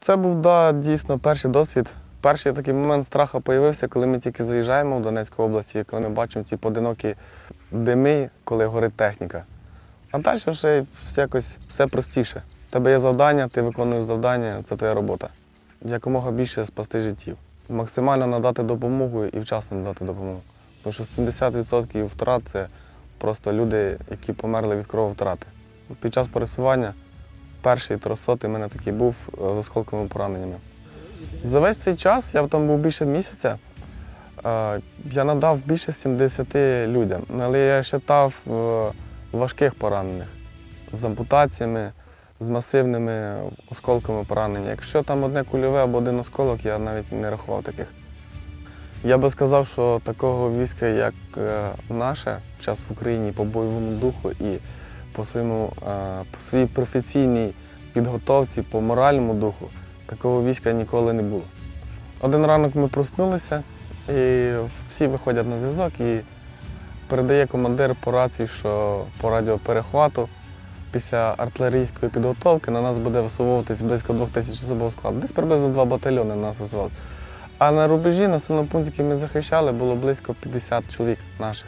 Це був да, дійсно перший досвід. Перший такий момент страху з'явився, коли ми тільки заїжджаємо в Донецьку область, і коли ми бачимо ці поодинокі дими, коли горить техніка. А далі вже якось все простіше. У тебе є завдання, ти виконуєш завдання, це твоя робота. Якомога більше спасти життів. Максимально надати допомогу і вчасно надати допомогу. Тому що 70% втрат це просто люди, які померли від крововтрати. Під час пересування перший трьохсотий в мене такий був е, з осколковими пораненнями. За весь цей час, я там був більше місяця, е, я надав більше 70 людям. Ну, Але я вважав важких поранених з ампутаціями, з масивними осколками поранення. Якщо там одне кульове або один осколок, я навіть не рахував таких. Я би сказав, що такого війська, як е, наше, зараз в Україні по бойовому духу і по, своєму, е, по своїй професійній підготовці, по моральному духу, такого війська ніколи не було. Один ранок ми проснулися, і всі виходять на зв'язок і передає командир по рації, що по радіоперехвату після артилерійської підготовки на нас буде висовуватись близько двох тисяч особового складу. Десь приблизно два батальйони на нас висували. А на рубежі, на самому пункті, який ми захищали, було близько 50 чоловік наших.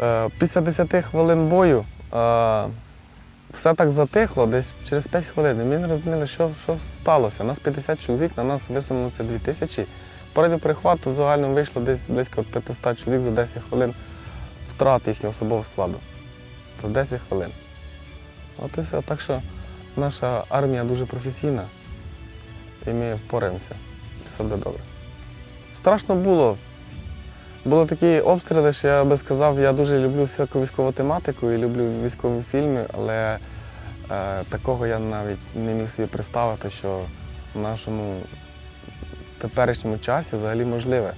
Е, Після 10 хвилин бою все так затихло, десь через 5 хвилин. Ми не розуміли, що, що сталося. Нас 50 чоловік, на нас висунулося 2 тисячі. По радіоперехвату загально вийшло десь близько 500 чоловік за 10 хвилин втрат їхнього особового складу. За 10 хвилин. От і все. Так що наша армія дуже професійна і ми впораємося. Все буде добре. Страшно було. Були такі обстріли, що я би сказав, я дуже люблю всяку військову тематику і люблю військові фільми, але е, такого я навіть не міг собі представити, що в нашому теперішньому часі взагалі можливе,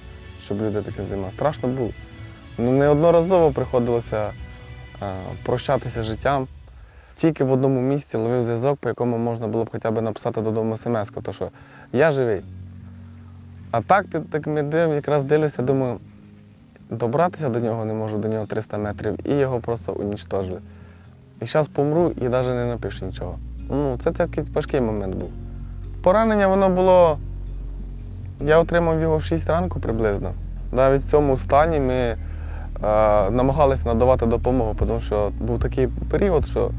щоб люди таке займалися. Страшно було. Ну, неодноразово приходилося е, прощатися життям. Тільки в одному місці ловив зв'язок, по якому можна було б хоча б написати додому смс-ку, то що я живий. А так, ти так ми див, якраз дивлюся, думаю, добратися до нього не можу, до нього 300 метрів, і його просто унічтожили. І зараз помру і навіть не напишу нічого. Ну, це такий важкий момент був. Поранення воно було. Я отримав його в 6 ранку приблизно. Навіть в цьому стані ми е, намагалися надавати допомогу, тому що був такий період, що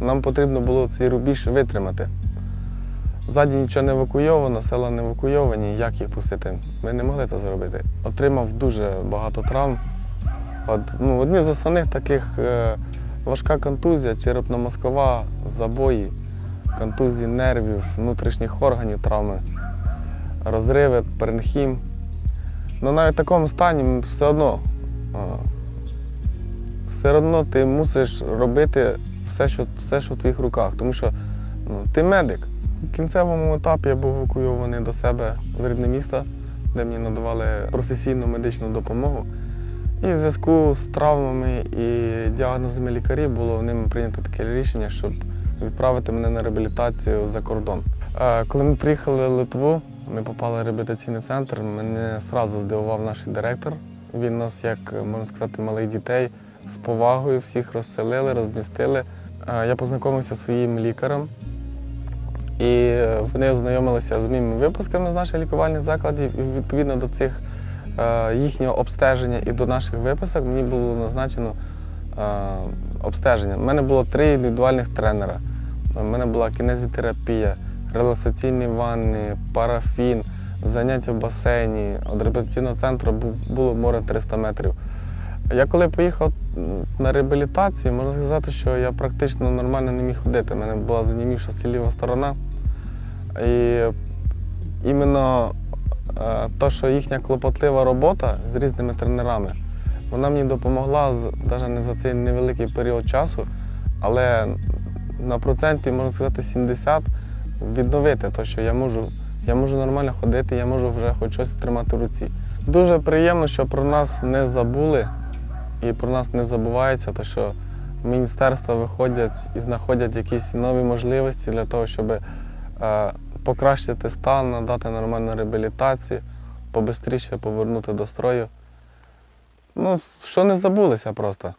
нам потрібно було цей рубіж витримати. Ззаді нічого не евакуйовано, села не евакуйовані, як їх пустити? Ми не могли це зробити. Отримав дуже багато травм. От, ну, одні з основних таких е, важка контузія, черепно-мозкова, забої, контузії нервів, внутрішніх органів, травми, розриви, перенхім. Ну навіть в такому стані все одно, е, все одно ти мусиш робити все, що, все, що в твоїх руках, тому що ну, ти медик. В кінцевому етапі я був евакуйований до себе в рідне місто, де мені надавали професійну медичну допомогу. І в зв'язку з травмами і діагнозами лікарів було ними прийнято таке рішення, щоб відправити мене на реабілітацію за кордон. Коли ми приїхали в Литву, ми попали в реабілітаційний центр. Мене одразу здивував наш директор. Він нас, як можна сказати, малих дітей з повагою всіх розселили, розмістили. Я познайомився зі своїм лікарем, і вони ознайомилися з моїми випусками з наших лікувальних закладів. І відповідно до цих е, їхнього обстеження і до наших виписок мені було назначено е, обстеження. У мене було три індивідуальних тренера. У мене була кінезітерапія, релаксаційні ванни, парафін, заняття в басейні. Від реабілітаційного центру було море 300 метрів. Я коли поїхав на реабілітацію, можна сказати, що я практично нормально не міг ходити. У мене була занімівша ліва сторона. І іменно те, що їхня клопотлива робота з різними тренерами, вона мені допомогла навіть не за цей невеликий період часу, але на проценті, можна сказати, 70 відновити те, що я можу, я можу нормально ходити, я можу вже хоч щось тримати в руці. Дуже приємно, що про нас не забули і про нас не забувається, те, що міністерства виходять і знаходять якісь нові можливості для того, щоб е, покращити стан, надати нормальну реабілітацію, побистріше повернути до строю. Ну, що не забулися просто.